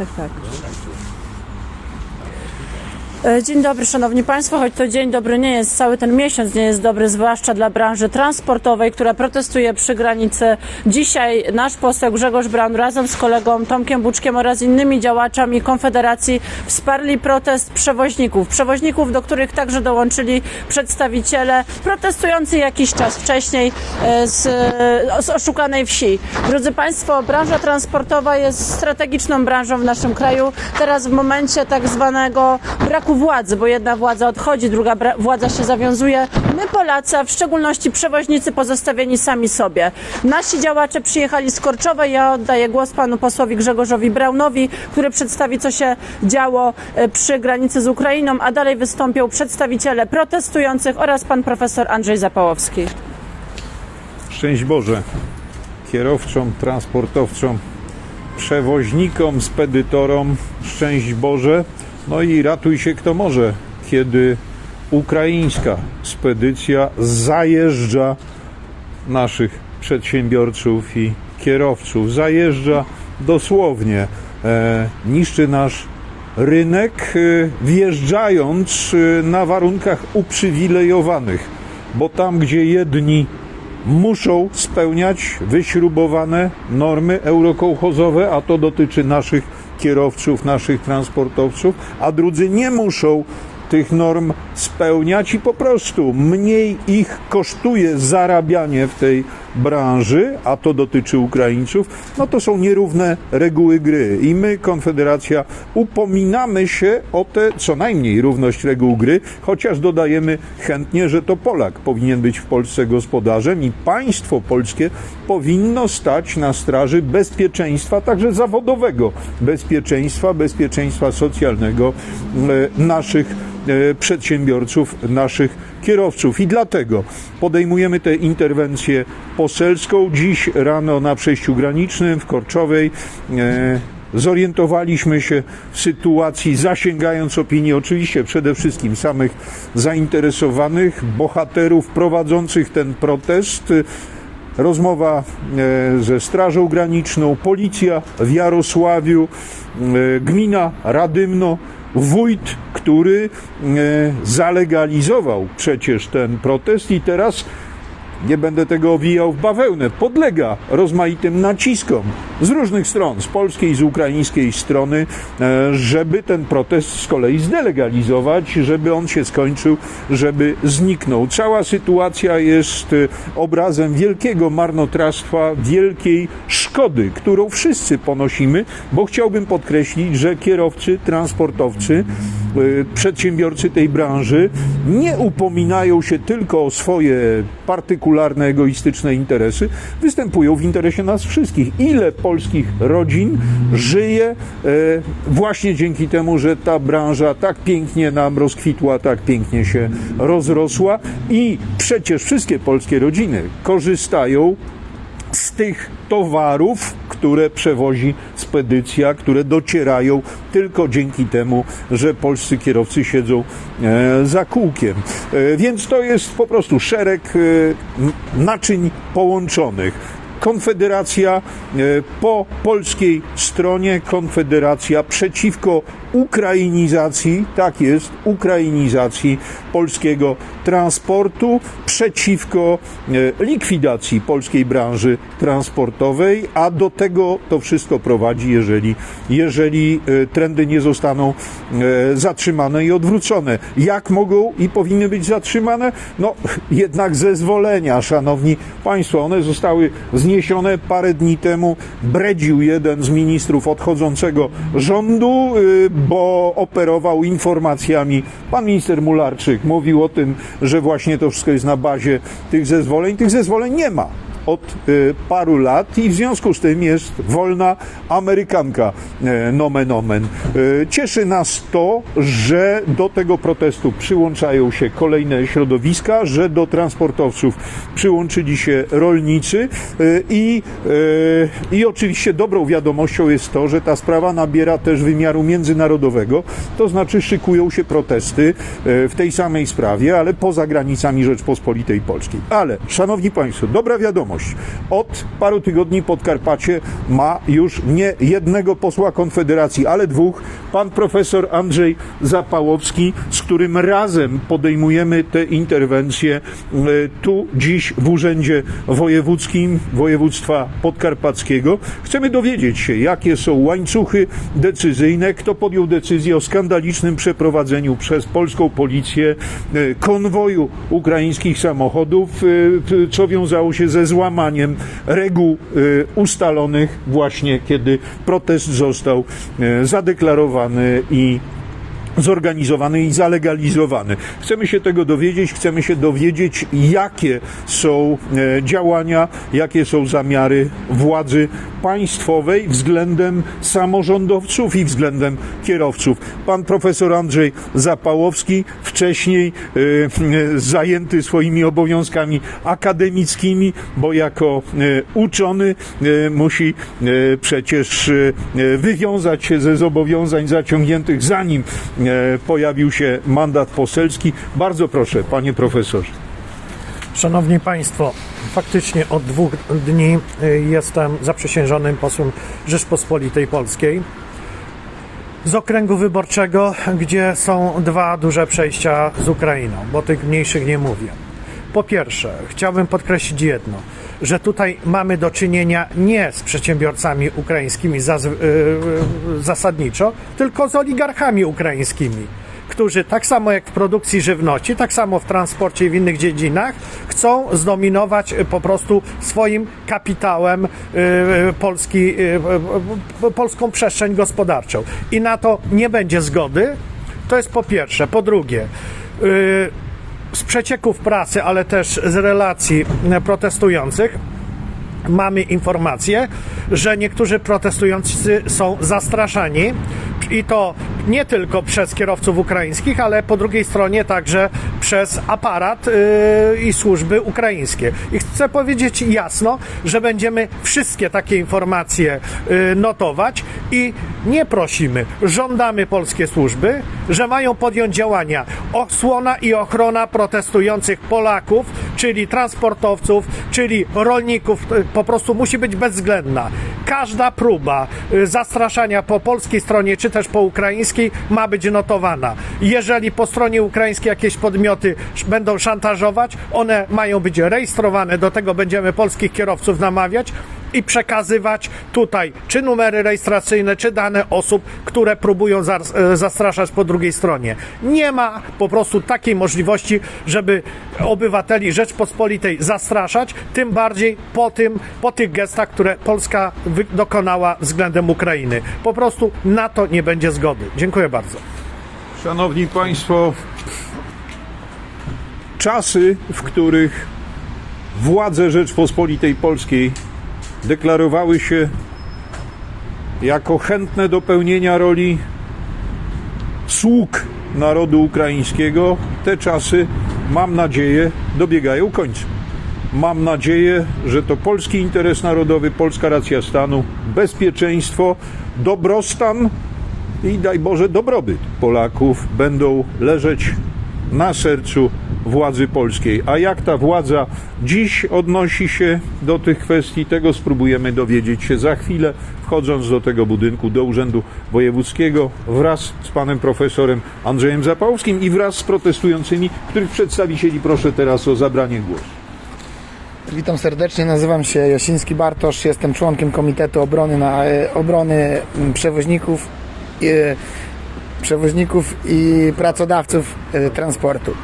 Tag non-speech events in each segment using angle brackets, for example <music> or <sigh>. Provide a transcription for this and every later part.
tak, tak. E, Dzień dobry, Szanowni Państwo. Choć to dzień dobry nie jest, cały ten miesiąc nie jest dobry, zwłaszcza dla branży transportowej, która protestuje przy granicy. Dzisiaj nasz poseł Grzegorz Braun razem z kolegą Tomkiem Buczkiem oraz innymi działaczami Konfederacji wsparli protest przewoźników. Przewoźników, do których także dołączyli przedstawiciele protestujący jakiś czas wcześniej e, z, e, z oszukanej wsi. Drodzy Państwo, branża transportowa jest strategiczną branżą w naszym kraju. Teraz w momencie tak zwanego braku władzy, bo jedna władza odchodzi, druga władza się zawiązuje. My Polacy, a w szczególności przewoźnicy pozostawieni sami sobie. Nasi działacze przyjechali z Korczowej. Ja oddaję głos panu posłowi Grzegorzowi Braunowi, który przedstawi, co się działo e, przy granicy z Ukrainą, a dalej wystąpią przedstawiciele protestujących oraz pan profesor Andrzej Zapałowski. Szczęść Boże kierowcom, transportowcom, przewoźnikom, spedytorom, szczęść Boże. No i ratuj się kto może, kiedy ukraińska spedycja zajeżdża naszych przedsiębiorców i kierowców. Zajeżdża dosłownie, e, niszczy nasz rynek, e, wjeżdżając e, na warunkach uprzywilejowanych, bo tam, gdzie jedni muszą spełniać wyśrubowane normy eurokołchozowe, a to dotyczy naszych kierowców, naszych transportowców, a drudzy nie muszą tych norm spełniać i po prostu mniej ich kosztuje zarabianie w tej branży, a to dotyczy Ukraińców, no to są nierówne reguły gry. I my, Konfederacja, upominamy się o tę co najmniej równość reguł gry, chociaż dodajemy chętnie, że to Polak powinien być w Polsce gospodarzem i państwo polskie powinno stać na straży bezpieczeństwa, także zawodowego bezpieczeństwa, bezpieczeństwa socjalnego e, naszych e, przedsiębiorców, naszych kierowców. I dlatego podejmujemy tę interwencję poselską. Dziś rano na przejściu granicznym w Korczowej e, zorientowaliśmy się w sytuacji, zasięgając opinii oczywiście przede wszystkim samych zainteresowanych, bohaterów prowadzących ten protest. Rozmowa e, ze Strażą Graniczną, policja w Jarosławiu, e, gmina Radymno, wójt, który e, zalegalizował przecież ten protest i teraz nie będę tego owijał w bawełnę, podlega rozmaitym naciskom z różnych stron, z polskiej, z ukraińskiej strony, e, żeby ten protest z kolei zdelegalizować, żeby on się skończył, żeby zniknął. Cała sytuacja jest e, obrazem wielkiego marnotrawstwa, wielkiej szkody, którą wszyscy ponosimy, bo chciałbym podkreślić, że kierowcy, transportowcy, przedsiębiorcy tej branży nie upominają się tylko o swoje partykularne, egoistyczne interesy, występują w interesie nas wszystkich. Ile polskich rodzin żyje e, właśnie dzięki temu, że ta branża tak pięknie nam rozkwitła, tak pięknie się rozrosła i przecież wszystkie polskie rodziny korzystają z tych towarów, które przewozi spedycja, które docierają tylko dzięki temu, że polscy kierowcy siedzą e, za kółkiem. E, więc to jest po prostu szereg e, naczyń połączonych. Konfederacja po polskiej stronie, Konfederacja przeciwko ukrainizacji, tak jest, ukrainizacji polskiego transportu, przeciwko e, likwidacji polskiej branży transportowej, a do tego to wszystko prowadzi, jeżeli, jeżeli e, trendy nie zostaną e, zatrzymane i odwrócone. Jak mogą i powinny być zatrzymane? No, jednak zezwolenia, szanowni państwo, one zostały zniesione parę dni temu. Bredził jeden z ministrów odchodzącego rządu, bo operował informacjami. Pan minister Mularczyk mówił o tym, że właśnie to wszystko jest na bazie tych zezwoleń. Tych zezwoleń nie ma od y, paru lat i w związku z tym jest wolna Amerykanka, e, nomen omen. E, Cieszy nas to, że do tego protestu przyłączają się kolejne środowiska, że do transportowców przyłączyli się rolnicy e, i, i oczywiście dobrą wiadomością jest to, że ta sprawa nabiera też wymiaru międzynarodowego, to znaczy szykują się protesty w tej samej sprawie, ale poza granicami Rzeczpospolitej Polskiej. Ale, szanowni państwo, dobra wiadomość. Wiadomość. Od paru tygodni Podkarpacie ma już nie jednego posła Konfederacji, ale dwóch. Pan profesor Andrzej Zapałowski, z którym razem podejmujemy te interwencje e, tu dziś w Urzędzie Wojewódzkim Województwa Podkarpackiego. Chcemy dowiedzieć się, jakie są łańcuchy decyzyjne, kto podjął decyzję o skandalicznym przeprowadzeniu przez polską policję e, konwoju ukraińskich samochodów, e, co wiązało się ze złamaniem reguł e, ustalonych właśnie kiedy protest został e, zadeklarowany i zorganizowany i zalegalizowany. Chcemy się tego dowiedzieć, chcemy się dowiedzieć, jakie są e, działania, jakie są zamiary władzy państwowej względem samorządowców i względem kierowców. Pan profesor Andrzej Zapałowski, wcześniej e, e, zajęty swoimi obowiązkami akademickimi, bo jako uczony musi przecież wywiązać się ze zobowiązań zaciągniętych zanim pojawił się mandat poselski. Bardzo proszę, panie profesorze. Szanowni Państwo, faktycznie od dwóch dni y, jestem zaprzysiężonym posłem Rzeczpospolitej Polskiej z okręgu wyborczego, gdzie są dwa duże przejścia z Ukrainą, bo tych mniejszych nie mówię. Po pierwsze, chciałbym podkreślić jedno, że tutaj mamy do czynienia nie z przedsiębiorcami ukraińskimi y, y, zasadniczo, tylko z oligarchami ukraińskimi którzy tak samo jak w produkcji żywności, tak samo w transporcie i w innych dziedzinach chcą zdominować y, po prostu swoim kapitałem polski, polską przestrzeń gospodarczą. I na to nie będzie zgody. To jest po pierwsze. Po drugie, z przecieków pracy, ale też z relacji protestujących mamy informację, że niektórzy protestujący są zastraszani i to nie tylko przez kierowców ukraińskich, ale po drugiej stronie także przez aparat yy, i służby ukraińskie. I chcę powiedzieć jasno, że będziemy wszystkie takie informacje yy, notować i nie prosimy, żądamy polskie służby, że mają podjąć działania osłona i ochrona protestujących Polaków, czyli transportowców, czyli rolników, y, po prostu musi być bezwzględna. Każda próba y, zastraszania po polskiej stronie, czy też po ukraińskiej, ma być notowana. Jeżeli po stronie ukraińskiej jakieś podmioty będą szantażować, one mają być rejestrowane, do tego będziemy polskich kierowców namawiać i przekazywać tutaj czy numery rejestracyjne, czy dane osób, które próbują e, zastraszać po drugiej stronie. Nie ma po prostu takiej możliwości, żeby obywateli Rzeczpospolitej zastraszać, tym bardziej po, tym, po tych gestach, które Polska dokonała względem Ukrainy. Po prostu na to nie będzie zgody. Dziękuję bardzo. Szanowni Państwo, czasy, w których władze Rzeczpospolitej Polskiej deklarowały się jako chętne do pełnienia roli sług narodu ukraińskiego, te czasy, mam nadzieję, dobiegają końca. Mam nadzieję, że to polski interes narodowy, polska racja stanu, bezpieczeństwo, dobrostan i daj Boże dobrobyt Polaków będą leżeć na sercu władzy polskiej. A jak ta władza dziś odnosi się do tych kwestii, tego spróbujemy dowiedzieć się za chwilę, wchodząc do tego budynku, do Urzędu Wojewódzkiego wraz z panem profesorem Andrzejem Zapałowskim i wraz z protestującymi, których przedstawicieli proszę teraz o zabranie głosu. Witam serdecznie, nazywam się Jasiński Bartosz, jestem członkiem Komitetu Obrony, na, e, obrony Przewoźników, e, przewoźników i pracodawców e, transportu.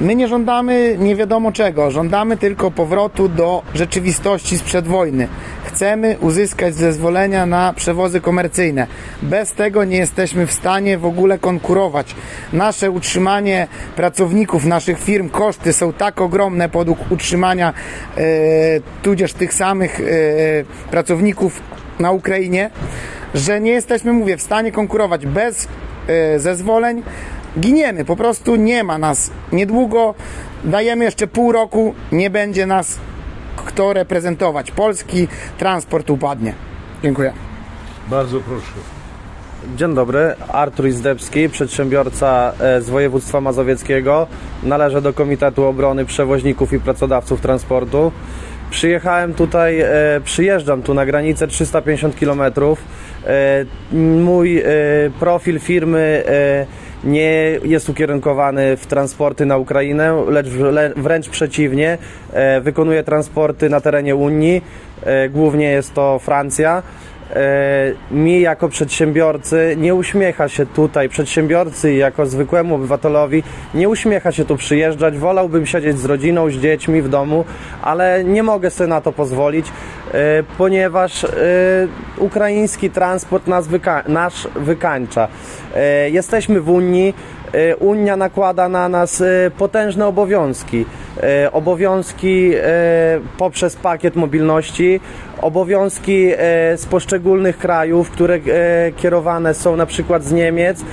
My nie żądamy nie wiadomo czego, żądamy tylko powrotu do rzeczywistości sprzed wojny. Chcemy uzyskać zezwolenia na przewozy komercyjne. Bez tego nie jesteśmy w stanie w ogóle konkurować. Nasze utrzymanie pracowników, naszych firm, koszty są tak ogromne podług utrzymania e, tudzież tych samych e, pracowników na Ukrainie, że nie jesteśmy, mówię, w stanie konkurować bez e, zezwoleń. Giniemy, po prostu nie ma nas. Niedługo dajemy jeszcze pół roku, nie będzie nas kto reprezentować. Polski transport upadnie. Dziękuję. Bardzo proszę. Dzień dobry, Artur Izdebski, przedsiębiorca e, z województwa mazowieckiego. Należę do Komitetu Obrony Przewoźników i Pracodawców Transportu. Przyjechałem tutaj, e, przyjeżdżam tu na granicę 350 km. E, mój profil firmy nie jest ukierunkowany w transporty na Ukrainę, lecz wręcz przeciwnie. E, wykonuję transporty na terenie Unii, e, głównie jest to Francja. E, mi jako przedsiębiorcy nie uśmiecha się tutaj, przedsiębiorcy jako zwykłemu obywatelowi nie uśmiecha się tu przyjeżdżać. Wolałbym siedzieć z rodziną, z dziećmi w domu, ale nie mogę sobie na to pozwolić, e, ponieważ e, ukraiński transport nas wyka- nasz wykańcza. Jesteśmy w Unii. E, Unia nakłada na nas e, potężne obowiązki. E, Obowiązki poprzez pakiet mobilności, obowiązki z poszczególnych krajów, które kierowane są na przykład z Niemiec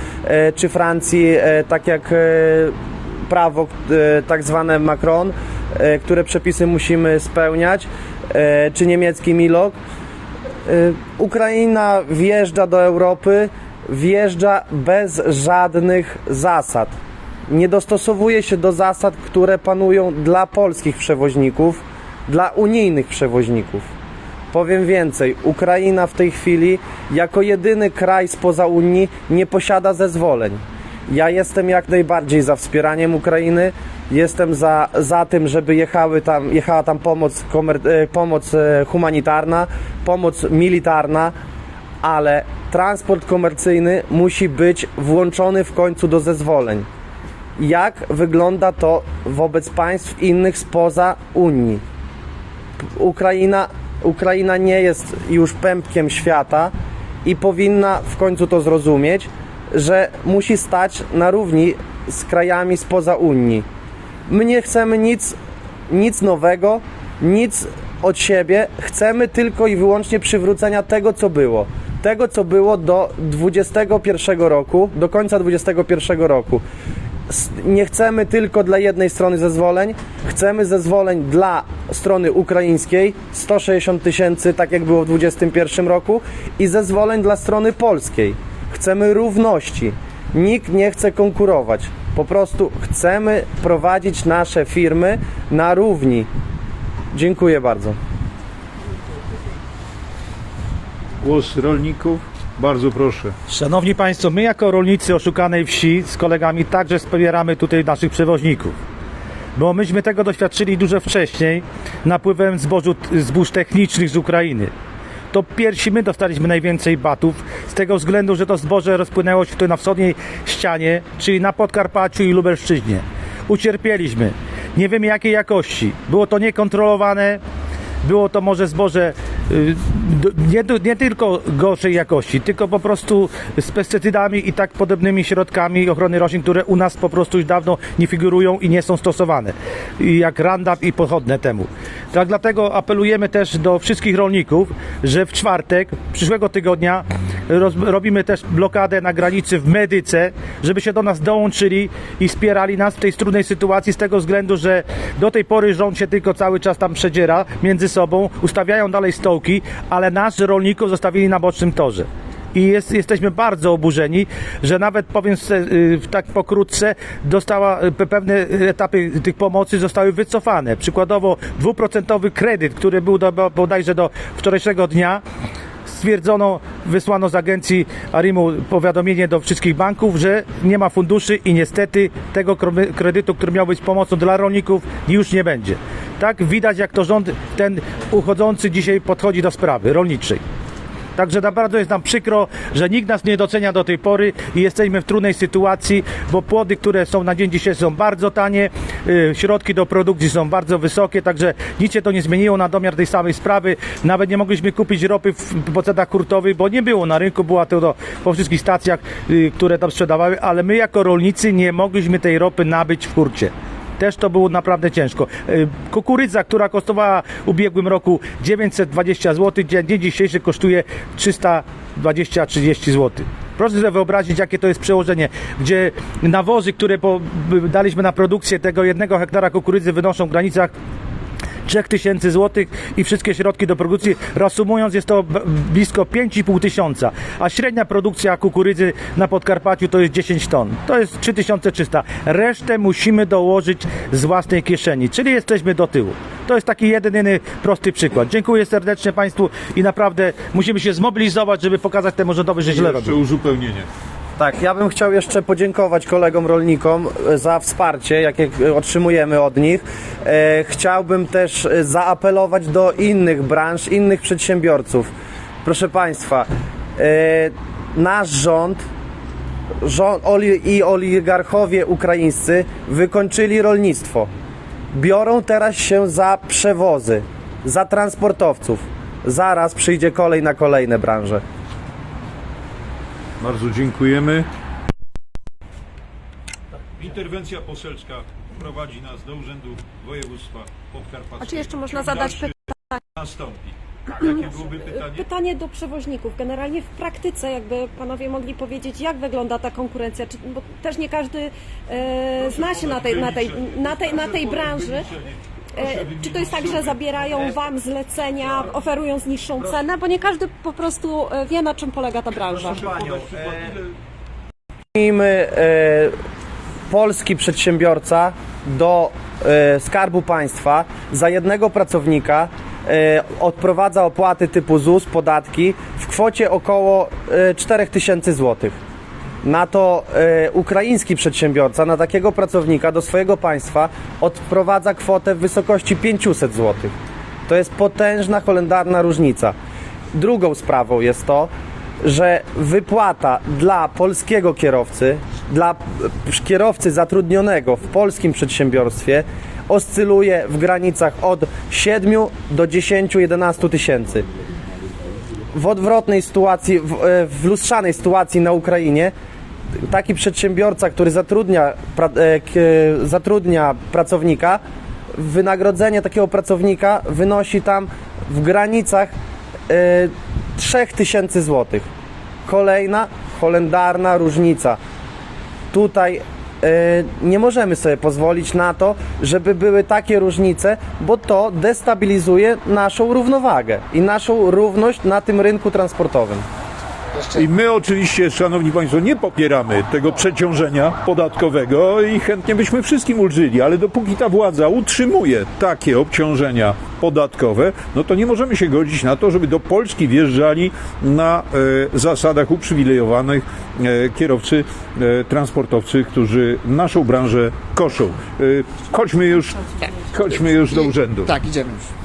czy Francji, tak jak prawo tak zwane Macron, które przepisy musimy spełniać, czy niemiecki Milok. Ukraina wjeżdża do Europy, wjeżdża bez żadnych zasad. Nie dostosowuje się do zasad, które panują dla polskich przewoźników, dla unijnych przewoźników. Powiem więcej, Ukraina w tej chwili, jako jedyny kraj spoza Unii, nie posiada zezwoleń. Ja jestem jak najbardziej za wspieraniem Ukrainy. Jestem za, za tym, żeby jechały tam, jechała tam pomoc, e, pomoc e, humanitarna, pomoc militarna, ale transport komercyjny musi być włączony w końcu do zezwoleń. Jak wygląda to wobec państw innych spoza Unii? Ukraina, Ukraina nie jest już pępkiem świata i powinna w końcu to zrozumieć, że musi stać na równi z krajami spoza Unii. My nie chcemy nic, nic nowego, nic od siebie. Chcemy tylko i wyłącznie przywrócenia tego, co było. Tego, co było do 21 roku, do końca 21 roku. Nie chcemy tylko dla jednej strony zezwoleń, chcemy zezwoleń dla strony ukraińskiej 160 tysięcy, tak jak było w 21 roku, i zezwoleń dla strony polskiej. Chcemy równości. Nikt nie chce konkurować. Po prostu chcemy prowadzić nasze firmy na równi. Dziękuję bardzo. Głos rolników, bardzo proszę. Szanowni Państwo, my jako rolnicy oszukanej wsi z kolegami także wspieramy tutaj naszych przewoźników. Bo myśmy tego doświadczyli dużo wcześniej napływem zbożu, zbóż technicznych z Ukrainy. To pierwsi my dostaliśmy najwięcej batów z tego względu, że to zboże rozpłynęło się tutaj na wschodniej ścianie, czyli na Podkarpaciu i Lubelszczyźnie. Ucierpieliśmy. Nie wiemy jakiej jakości. Było to niekontrolowane, było to może zboże nie, do- nie tylko gorszej jakości, tylko po prostu z pestycydami i tak podobnymi środkami ochrony roślin, które u nas po prostu już dawno nie figurują i nie są stosowane, jak Roundup i pochodne temu. Tak dlatego apelujemy też do wszystkich rolników, że w czwartek przyszłego tygodnia roz, robimy też blokadę na granicy w Medyce, żeby się do nas dołączyli i wspierali nas w tej trudnej sytuacji z tego względu, że do tej pory rząd się tylko cały czas tam przedziera między sobą, ustawiają dalej stołki, ale nas, rolników, zostawili na bocznym torze. I jest, jesteśmy bardzo oburzeni, że nawet powiem se, y, tak pokrótce, dostała y, pe- pewne etapy tych pomocy zostały wycofane. Przykładowo dwuprocentowy kredyt, który był do, bo- bodajże do wczorajszego dnia, stwierdzono, wysłano z agencji Arimu powiadomienie do wszystkich banków, że nie ma funduszy i niestety tego kredytu, który miał być pomocą dla rolników, już nie będzie. Tak widać, jak to rząd ten uchodzący dzisiaj podchodzi do sprawy rolniczej. Także naprawdę jest nam przykro, że nikt nas nie docenia do tej pory i jesteśmy w trudnej sytuacji, bo płody, które są na dzień dzisiejszy są bardzo tanie, y, środki do produkcji są bardzo wysokie, także nic się to nie zmieniło na domiar tej samej sprawy. Nawet nie mogliśmy kupić ropy w, cenach hurtowych, bo nie było na rynku, była to po wszystkich stacjach, y, które tam sprzedawały, ale my jako rolnicy nie mogliśmy tej ropy nabyć w hurcie. Też to było naprawdę ciężko. Y, Kukurydza, która kosztowała w ubiegłym roku 920 zł, dzień dzisiejszy kosztuje 320-30 zł. Proszę sobie wyobrazić, jakie to jest przełożenie, gdzie nawozy, które daliśmy na produkcję tego jednego hektara kukurydzy wynoszą w granicach 3000 zł i wszystkie środki do produkcji, reasumując jest to blisko 5,5 tysiąca, a średnia produkcja kukurydzy na Podkarpaciu to jest 10 ton. To jest 3300. Resztę musimy dołożyć z własnej kieszeni, czyli jesteśmy do tyłu. To jest taki jedyny prosty przykład. Dziękuję serdecznie Państwu i naprawdę musimy się zmobilizować, żeby pokazać temu rządowi, że źle robią. Jeszcze uzupełnienie. Tak, ja bym chciał jeszcze podziękować kolegom rolnikom e, za wsparcie, jakie e, otrzymujemy od nich. E, chciałbym też zaapelować do innych branż, innych przedsiębiorców. Proszę Państwa, nasz rząd, i oligarchowie ukraińscy wykończyli rolnictwo. Biorą teraz się za przewozy, za transportowców. Zaraz przyjdzie kolej na kolejne branże. Bardzo dziękujemy. Interwencja poselska prowadzi nas do Urzędu Województwa Podkarpackiego. A czy jeszcze można Ciąg zadać dalszy Nastąpi. <clears throat> Jakie byłoby pytanie? Pytanie do przewoźników. Generalnie w praktyce, jakby panowie mogli powiedzieć, jak wygląda ta konkurencja? Czy, bo też nie każdy e, zna się na tej, na tej, na tej, na tej branży. E, czy to jest tak, że zabierają wam zlecenia, oferując niższą cenę? Bo nie każdy po prostu e, wie, na czym polega ta branża. Miejmy e, polski przedsiębiorca do e, Skarbu Państwa za jednego pracownika e, odprowadza opłaty typu ZUS, podatki w kwocie około e, 4000 zł. Na to e, ukraiński przedsiębiorca na takiego pracownika do swojego państwa odprowadza kwotę w wysokości 500 zł. To jest potężna, holendarna różnica. Drugą sprawą jest to, że wypłata dla polskiego kierowcy, dla kierowcy zatrudnionego w polskim przedsiębiorstwie oscyluje w granicach od 7 do 10-11 tysięcy. W odwrotnej sytuacji, w, e, w lustrzanej sytuacji na Ukrainie, taki przedsiębiorca, który zatrudnia, pra, e, e, zatrudnia pracownika, wynagrodzenie takiego pracownika wynosi tam w granicach e, 3000 zł. Kolejna holendarna różnica. Tutaj e, nie możemy sobie pozwolić na to, żeby były takie różnice, bo to destabilizuje naszą równowagę i naszą równość na tym rynku transportowym. I my oczywiście, Szanowni Państwo, nie popieramy tego przeciążenia podatkowego i chętnie byśmy wszystkim ulżyli, ale dopóki ta władza utrzymuje takie obciążenia podatkowe, no to nie możemy się godzić na to, żeby do Polski wjeżdżali na e, zasadach uprzywilejowanych e, kierowcy, e, transportowcy, którzy naszą branżę koszą. E, chodźmy już, chodźmy już do urzędu. Tak, idziemy już.